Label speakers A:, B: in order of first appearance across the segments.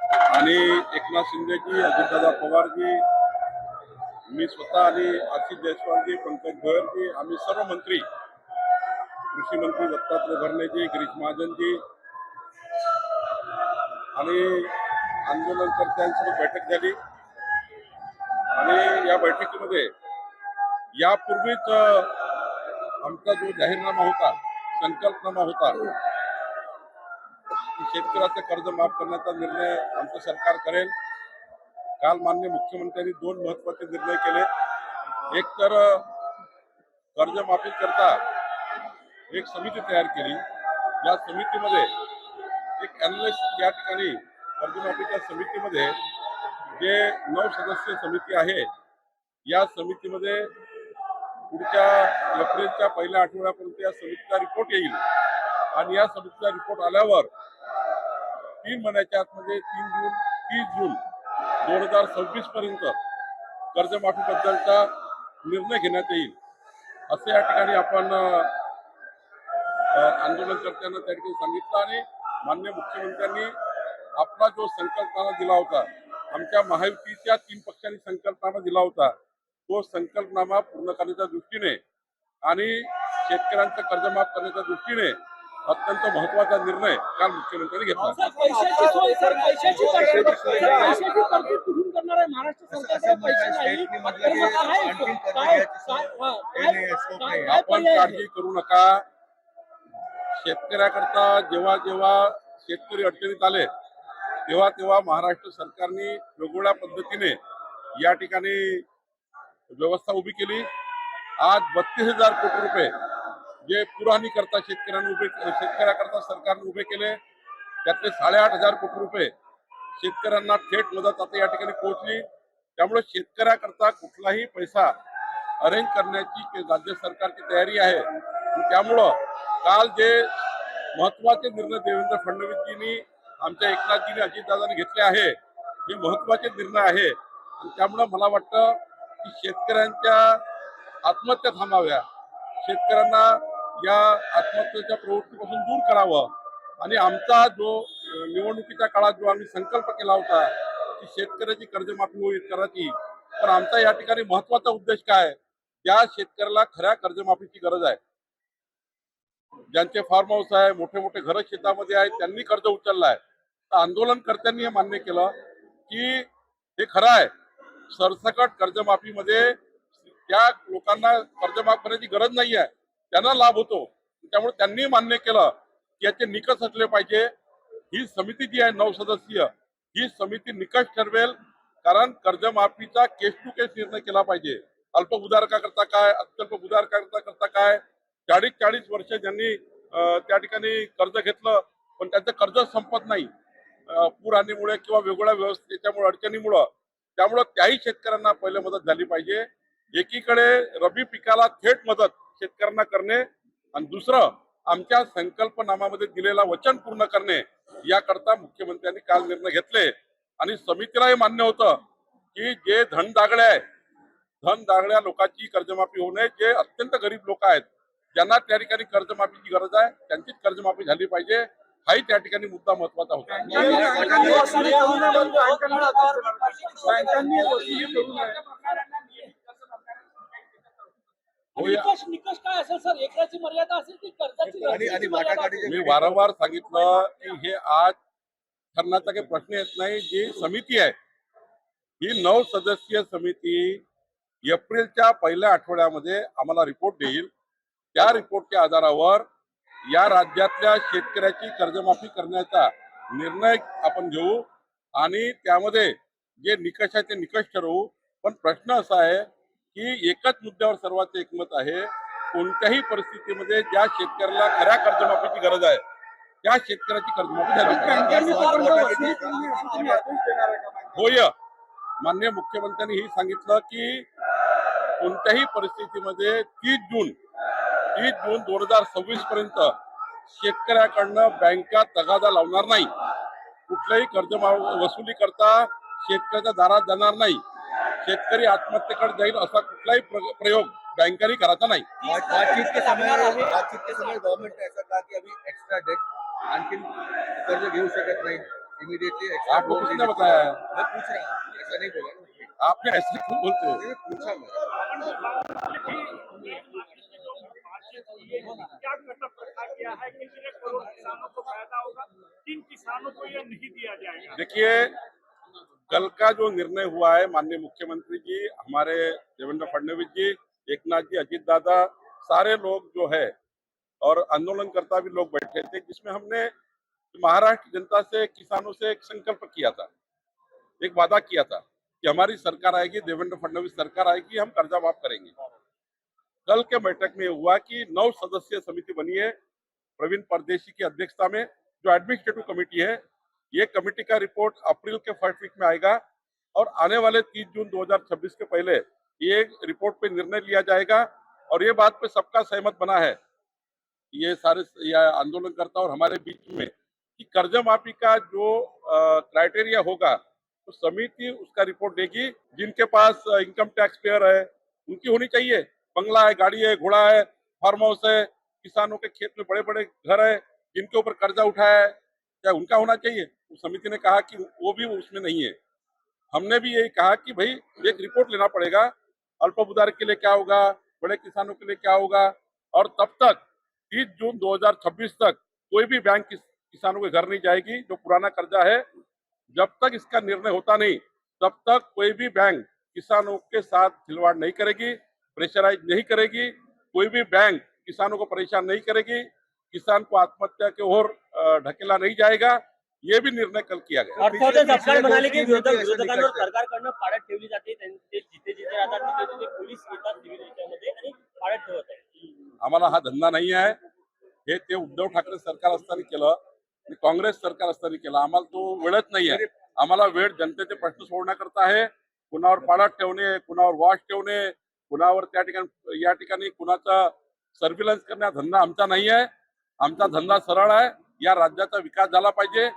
A: आणि एकनाथ शिंदेजी अजितदादा पवारजी मी स्वतः आणि आशिष जयस्वालजी पंकज गोयलजी आम्ही सर्व मंत्री कृषी मंत्री दत्तात्रय भरणेजी गिरीश महाजनजी आणि आंदोलनकर्त्यांसोबत बैठक झाली. आणि या बैठकीमध्ये यापूर्वीच आमचा जो जाहीरनामा होता संकल्पनामा होता की शेतकऱ्याचं कर्ज माफ करण्याचा निर्णय आमचं सरकार करेल. काल मान्य मुख्यमंत्र्यांनी दोन महत्त्वाचे निर्णय केले. एक तर कर्जमाफी करता एक समिती तयार केली. या समितीमध्ये एक अॅनालिस्ट या ठिकाणी कर्जमाफीच्या समितीमध्ये जे नऊ सदस्य समिती आहे या समितीमध्ये पुढच्या एप्रिलच्या पहिल्या आठवड्यापर्यंत या समितीचा रिपोर्ट येईल. आणि या समितीचा रिपोर्ट आल्यावर तीन महिन्याच्या आतमध्ये तीन जून तीस जून दोन हजार सव्वीस पर्यंत कर्जमाफीबद्दलचा निर्णय घेण्यात येईल. असं या ठिकाणी आपण आंदोलन अ, आंदोलनकर्त्यांना त्या ठिकाणी सांगितलं आणि मान्य मुख्यमंत्र्यांनी आपला जो संकल्पना दिला होता आमच्या महायुतीच्या तीन पक्षांनी संकल्पनामा दिला होता तो संकल्पनामा पूर्ण करण्याच्या दृष्टीने आणि शेतकऱ्यांचं कर्जमाफ करण्याच्या दृष्टीने अत्यंत महत्त्वाचा निर्णय काल मुख्यमंत्र्यांनी घेतला. आपण? काळजी करू नका. शेतकऱ्याकरता जेव्हा जेव्हा शेतकरी अडचणीत आले तेव्हा तेव्हा महाराष्ट्र सरकारने वेगवेगळ्या पद्धतीने या ठिकाणी व्यवस्था उभी केली. आज बत्तीस हजार कोटी रुपये जे पुराणी करता शेतकऱ्यांनी उभे शेतकऱ्याकरता सरकारने उभे केले त्यातले साडेआठ हजार कोटी रुपये शेतकऱ्यांना थेट मदत आता या ठिकाणी पोहोचली. त्यामुळे शेतकऱ्याकरता कुठलाही पैसा अरेंज करण्याची राज्य सरकारची तयारी आहे त्यामुळं काल जे महत्त्वाचे निर्णय देवेंद्र फडणवीसजींनी आमच्या एकनाथजींनी अजितदादांनी घेतले आहे हे महत्त्वाचे निर्णय आहे. आणि त्यामुळं मला वाटतं की शेतकऱ्यांच्या आत्महत्या थांबाव्या. शेतकऱ्यांना या आत्महत्येच्या प्रवृत्तीपासून दूर करावं. आणि आमचा जो निवडणुकीच्या काळात जो आम्ही संकल्प केला होता की शेतकऱ्याची कर्जमाफी होईल करायची पण आमचा या ठिकाणी महत्त्वाचा उद्देश काय? त्या शेतकऱ्याला खऱ्या कर्जमाफीची गरज आहे. ज्यांचे फार्म हाऊस आहे मोठे मोठे घर शेतामध्ये आहेत त्यांनी कर्ज उचललं आहे तर आंदोलनकर्त्यांनी हे मान्य केलं की हे खरं आहे. सरसकट कर्जमाफीमध्ये त्या लोकांना कर्जमाफ करण्याची गरज नाही आहे त्यांना लाभ होतो. त्यामुळे त्यांनी मान्य केलं की याचे निकष असले पाहिजे. ही समिती जी आहे नऊ सदस्यीय ही समिती निकष ठरवेल. कारण कर्जमाफीचा केस टू केस निर्णय केला पाहिजे. अल्प उदारकाकरता काय अत्यल्प उदारकाकरता करता काय? चाळीस चाळीस वर्ष ज्यांनी त्या ठिकाणी कर्ज घेतलं पण त्यांचं कर्ज संपत नाही. पूर आणीमुळे किंवा वेगवेगळ्या व्यवस्थेच्यामुळे अडचणीमुळं. त्यामुळं त्याही शेतकऱ्यांना पहिले मदत झाली पाहिजे. एकीकडे रबी पिकाला थेट मदत शेतकऱ्यांना करणे आणि दुसरं आमच्या संकल्पनामामध्ये दिलेला वचन पूर्ण करणे याकरता मुख्यमंत्र्यांनी काल निर्णय घेतले आणि समितीलाही मान्य होतं की जे धन दागडे आहे धन दागड्या लोकांची कर्जमाफी होणे जे अत्यंत गरीब लोक आहेत ज्यांना त्या ठिकाणी कर्जमाफीची गरज आहे त्यांचीच कर्जमाफी झाली पाहिजे हाही त्या ठिकाणी मुद्दा महत्त्वाचा होता
B: बँकांनी वसुली करू नये म्हणून बँकांना आदेश दिला. बँकांनी वसुली करू नये
A: हो या-
C: निकष निकष काय असेल सर? एकराची मर्यादा असेल की कर्जाची
D: आणि-
C: मर्यादा?
A: मी वारंवार सांगितलं की हे आज ठरण्याचा काही प्रश्न येत नाही. जी समिती आहे ही नऊ सदस्यीय समिती एप्रिलच्या पहिल्या आठवड्यामध्ये आम्हाला रिपोर्ट देईल. त्या रिपोर्टच्या आधारावर या राज्यातल्या शेतकऱ्याची कर्जमाफी करण्याचा निर्णय आपण घेऊ आणि त्यामध्ये जे निकष आहे ते निकष ठरवू. पण प्रश्न असा आहे की एकच मुद्द्यावर सर्वांचं एकमत आहे. कोणत्याही परिस्थितीमध्ये ज्या शेतकऱ्याला खऱ्या कर्जमाफीची गरज आहे त्या शेतकऱ्याची कर्जमाफी? होय. मान्य मुख्यमंत्र्यांनी ही सांगितलं की कोणत्याही परिस्थितीमध्ये तीस जून तीस जून दोन हजार सव्वीस पर्यंत शेतकऱ्याकडनं बँका तगादा लावणार नाही. कुठल्याही कर्ज वसुली करता शेतकऱ्याच्या दारात जाणार नाही. शेतकरी आत्महत्येकडे जाईल असा कुठलाही प्रयोग बँकांनी करायचा नाही.
D: बात- बातचीत के समय बातचीत के समय गवर्नमेंट ने ऐसा कहा कि अभी एक्स्ट्रा डेट आणखी कर्ज घेऊ शकत नाही. इमीडिएटली
A: आपको किसने बताया. है
D: मैं पूछ रहा हूँ. ऐसा नहीं बोला
A: आपने ऐसे क्यों बोलते हो?
D: पूछा मैं.
E: क्या कटक रखा गया है? कितने करोड़ किसानों को फ़ायदा होगा? किन किसानों को यह नहीं दिया जाएगा?
A: देखिए कल का जो निर्णय हुआ है माननीय मुख्यमंत्री जी, हमारे देवेंद्र फडणवीस जी, एकनाथ जी, अजीत दादा, सारे लोग जो है और आंदोलनकर्ता भी लोग बैठे थे, जिसमें हमने महाराष्ट्र जनता से, किसानों से एक संकल्प किया था, एक वादा किया था कि हमारी सरकार आएगी, देवेंद्र फडणवीस सरकार आएगी, हम कर्जा माफ़ करेंगे। कल के बैठक में हुआ कि नौ सदस्यीय समिति बनी है, प्रवीण परदेशी की अध्यक्षता में, जो एडमिनिस्ट्रेटिव कमेटी है ये कमेटी का रिपोर्ट अप्रैल के फ़र्स्ट वीक में आएगा और आने वाले 30 जून 2026 के पहले ये रिपोर्ट पे निर्णय लिया जाएगा और ये बात पे सबका सहमत बना है ये सारे आंदोलनकर्ता और हमारे बीच में कि कर्जा माफ़ी का जो क्राइटेरिया होगा तो समिति उसका रिपोर्ट देगी। जिनके पास इनकम टैक्स पेयर है, उनकी होनी चाहिए। बंगला है, गाड़ी है, घोड़ा है, फार्म हाउस है, किसानों के खेत में बड़े बड़े घर है, जिनके ऊपर कर्जा उठाया है। क्या उनका होना चाहिए? उस समिति ने कहा कि वो भी उसमें नहीं है। हमने भी यही कहा कि भाई एक रिपोर्ट लेना पड़ेगा। अल्प उदार के लिए क्या होगा? बड़े किसानों के लिए क्या होगा? और तब तक 30 जून 2026 तक कोई भी बैंक किस, किसानों के घर नहीं जाएगी जो पुराना कर्जा है। जब तक इसका निर्णय होता नहीं तब तक कोई भी बैंक किसानों के साथ खिलवाड़ नहीं करेगी प्रेशराइज नहीं करेगी। कोई भी बैंक किसानों को परेशान नहीं करेगी। किसान को आत्महत्या की ओर ढकेला नहीं जाएगा। ये भी निर्णय कल किया गया।
F: अर्थातच सरकार म्हणाले की विरोधक विरोधकांवर सरकारकडनं पाळत ठेवली जाते त्यां- जिथे जिथे राहतात तिथे तिथे पोलीस येतात सिव्हिल याच्यामध्ये आणि पाळत ठेवत आहे
A: आम्हाला हा धंदा नाही आहे. हे ते उद्धव ठाकरे सरकार असताना केलं आणि काँग्रेस सरकार असताना केलं. आम्हाला तो वेळच नाही आहे. आम्हाला वेळ जनतेचे प्रश्न सोडण्याकरता आहे. कुणावर पाळत ठेवणे कुणावर वॉश ठेवणे कुणावर त्या ठिकाणी या ठिकाणी कुणाचा सर्व्हिलन्स करणे धंदा आमचा नाही आहे. आमचा धंदा सरळ आहे. या राज्याचा विकास झाला पाहिजे.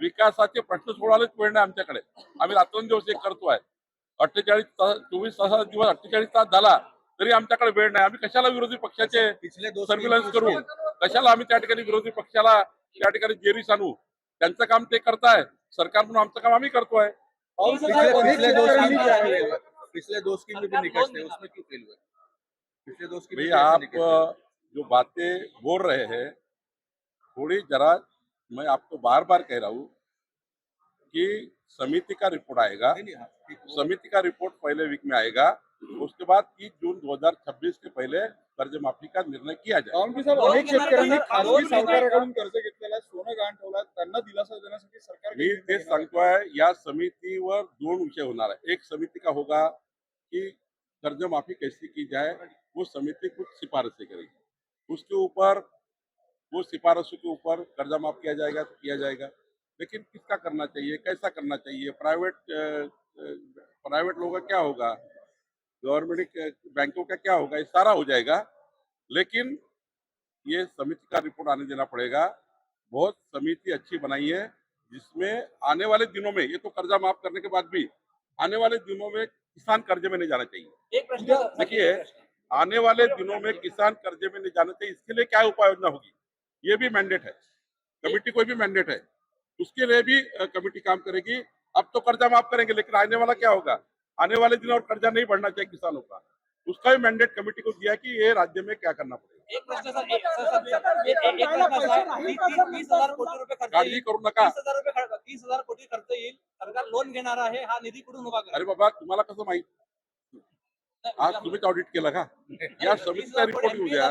A: विकासाचे प्रश्न सोडवायलाच वेळ नाही आमच्याकडे. आम्ही रात्रंदिवस एक करतोय. अठ्ठेचाळीस तास चोवीस तासाचा दिवस अठ्ठेचाळीस तास झाला तरी आमच्याकडे वेळ नाही. आम्ही कशाला विरोधी पक्षाचे सर्व्हिलन्स करू? कशाला आम्ही त्या ठिकाणी विरोधी पक्षाला त्या ठिकाणी जेरीस आणू? त्यांचं काम ते करताय. सरकार म्हणून आमचं काम आम्ही करतोय.
D: पिछले दो स्कीम
B: आहे,
D: में भी निकट थे उसमें क्यों फेल हुए पिछले दो स्कीम
A: भाई आप जो बातें बोल रहे हैं थोड़ी जरा मैं आपको बार बार कह रहा हूँ कि समिति का रिपोर्ट आएगा। समिति का रिपोर्ट पहले वीक में आएगा उसके बाद 30 जून 2026 के पहले कर्ज माफ़ी का निर्णय किया जाएगा।
B: सावंतवाडी साहेब अनेक शेतकऱ्यांनी खासगी सावकाराकडून कर्ज घेतलेलं सोनं गहाण ठेवलं त्यांना दिलासा देण्यासाठी सरकार
A: मी तेच सांगतोय या समितीवर दोन विषय होणार है एक समिति का होगा कि कर्ज माफ़ी कैसे की जाए वो समिति कुछ सिफारिशें करेगी। उसके ऊपर वो सिफारिशों के ऊपर कर्जा माफ़ किया जाएगा तो किया जाएगा। लेकिन किसका करना चाहिए? कैसा करना चाहिए? प्राइवेट प्राइवेट लोगों का क्या होगा? गवर्नमेंट बैंकों का क्या होगा? ये सारा हो जाएगा। लेकिन ये समिति का रिपोर्ट आने देना पड़ेगा। बहुत समिति अच्छी बनाई है जिसमें आने वाले दिनों में ये तो कर्जा माफ़ करने के बाद भी आने वाले दिनों में किसान कर्जे में नहीं जाना चाहिए।
F: एक प्रश्न
A: देखिए आने वाले दिनों में किसान कर्जे में नहीं जाना चाहिए इसके लिए क्या उपाय योजना होगी? ये भी मैंडेट है। कमेटी को भी मैंडेट है। उसके लिए भी कमेटी काम करेगी। अब तो कर्जा माफ़ करेंगे लेकिन आने वाला क्या होगा? आने वाले दिन और कर्जा नहीं बढ़ना चाहिए किसानों का। उसका भी मैंडेट कमेटी को दिया कि ये राज्य में क्या करना पड़ेगा।
G: कोटी
A: काळजी करू नका
G: तीस हज़ार रुपये खर्च- तीस हज़ार कोटी खर्च येईल। सरकार लोन घेणार आहे हा निधी कुठून उभा
A: अरे बाबा तुम्हाला कसं माहित? आज तुम्हीच ऑडिट केलं का? या समितीचा रिपोर्ट येऊ द्या.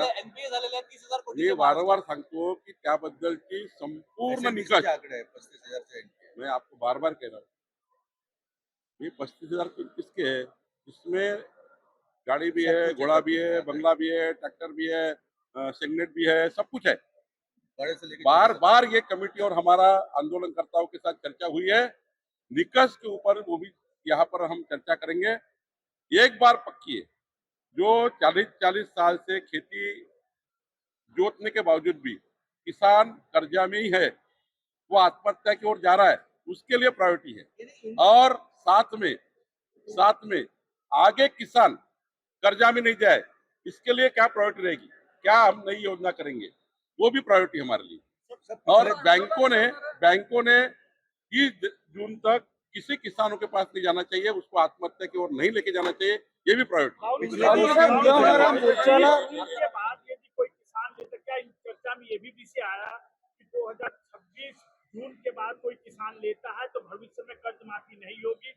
A: मी वारंवार सांगतो की त्याबद्दलची संपूर्ण निकष
D: पस्तीस हज़ार
A: मैं आपको बार बार कह रहा हूँ. ये पच्चीस हज़ार किसके है? इसमें गाड़ी भी है घोड़ा भी है बंगला भी है ट्रैक्टर भी है सिग्नेट भी है सब कुछ है। बार बार ये कमेटी और हमारा आंदोलनकर्ताओं के साथ चर्चा हुई है। निकष के ऊपर वो भी यहाँ पर हम चर्चा करेंगे। एक बार पक्की है। जो चालीस चालीस साल से खेती जोतने के बावजूद भी किसान कर्जा में ही है वो आत्महत्या की ओर जा रहा है उसके लिए प्रायोरिटी है। और साथ में साथ में आगे किसान कर्जा में नहीं जाए इसके लिए क्या प्रायोरिटी रहेगी? क्या हम नई योजना करेंगे? वो भी प्रायोरिटी हमारे लिए। और बैंकों ने बैंकों ने तीस जून तक किसी किसानों के पास नहीं जाना चाहिए उसको आत्महत्या की ओर नहीं लेके जाना चाहिए ये भी प्रायोरिटी
B: पिछले दिवशी उद्यावरा मोर्चाला
E: के बाद यदि कोई किसान लेता क्या में ये भी विषय आया कि 2026 जून के बाद कोई किसान लेता है तो भविष्य में कर्ज माफ़ी नहीं होगी?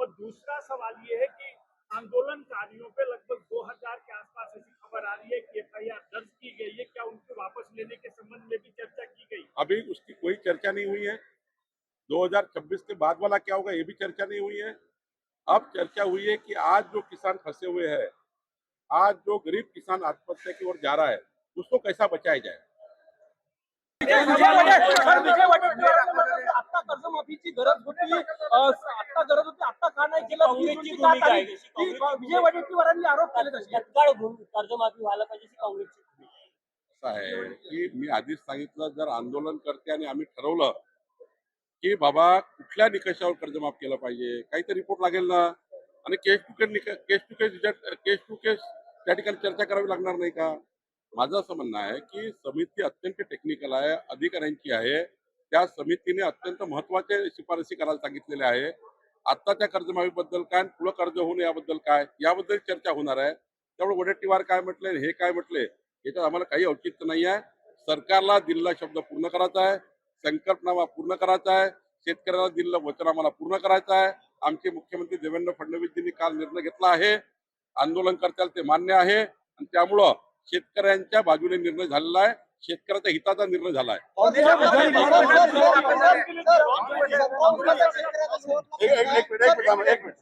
E: और दूसरा सवाल ये है कि आंदोलनकारियों पे लगभग 2000 के आसपास ऐसी खबर आ रही है कि एफ़ दर्ज की गई है क्या उनको वापस लेने के संबंध में भी चर्चा की गई?
A: अभी उसकी कोई चर्चा नहीं हुई है। 2026 के बाद वाला क्या होगा? ये भी चर्चा नहीं हुई है। अब चर्चा हुई है कि आज जो किसान फंसे हुए हैं आज जो गरीब किसान आत्महत्या की ओर जा रहा है उसको कैसा बचाया जाए?
C: आता कर्जमाफीची गरज होती आता गरज होती आता का नाही केलं
F: काँग्रेसची भूमिका आहे.
C: विजय वडेट्टीवारांनी आरोप केले तसे.
F: तत्काळ कर्जमाफी व्हायला पाहिजे काँग्रेसची आहे.
A: की मी आधीच सांगितलं जर आंदोलन करते आणि आम्ही ठरवलं की बाबा कुठल्या निकषावर कर्जमाफ केलं पाहिजे? काहीतरी रिपोर्ट लागेल ना? आणि case to case case to case case to case त्या ठिकाणी चर्चा करावी लागणार नाही का? माझं असं म्हणणं आहे की समिती अत्यंत टेक्निकल आहे अधिकाऱ्यांची आहे. त्या समितीने अत्यंत महत्त्वाचे शिफारसी करायला सांगितलेल्या आहे. आत्ता त्या कर्जमाफीबद्दल काय आणि पुढं कर्ज होऊन याबद्दल काय? याबद्दल चर्चा होणार आहे. त्यामुळे वडेट्टीवार काय म्हटले आणि हे काय म्हटले याच्यात आम्हाला काही औचित्य नाही आहे सरकारला दिलेला शब्द पूर्ण करायचा आहे. संकल्पनामा पूर्ण करायचा आहे. शेतकऱ्याला दिलेलं वचन आम्हाला पूर्ण करायचं आहे. आमचे मुख्यमंत्री देवेंद्र फडणवीसजींनी काल निर्णय घेतला आहे. आंदोलन करताना ते मान्य आहे. आणि त्यामुळं शेतकऱ्यांच्या बाजूने निर्णय झालेला आहे. शेतकऱ्याच्या हिताचा निर्णय झाला आहे एक मिनिट.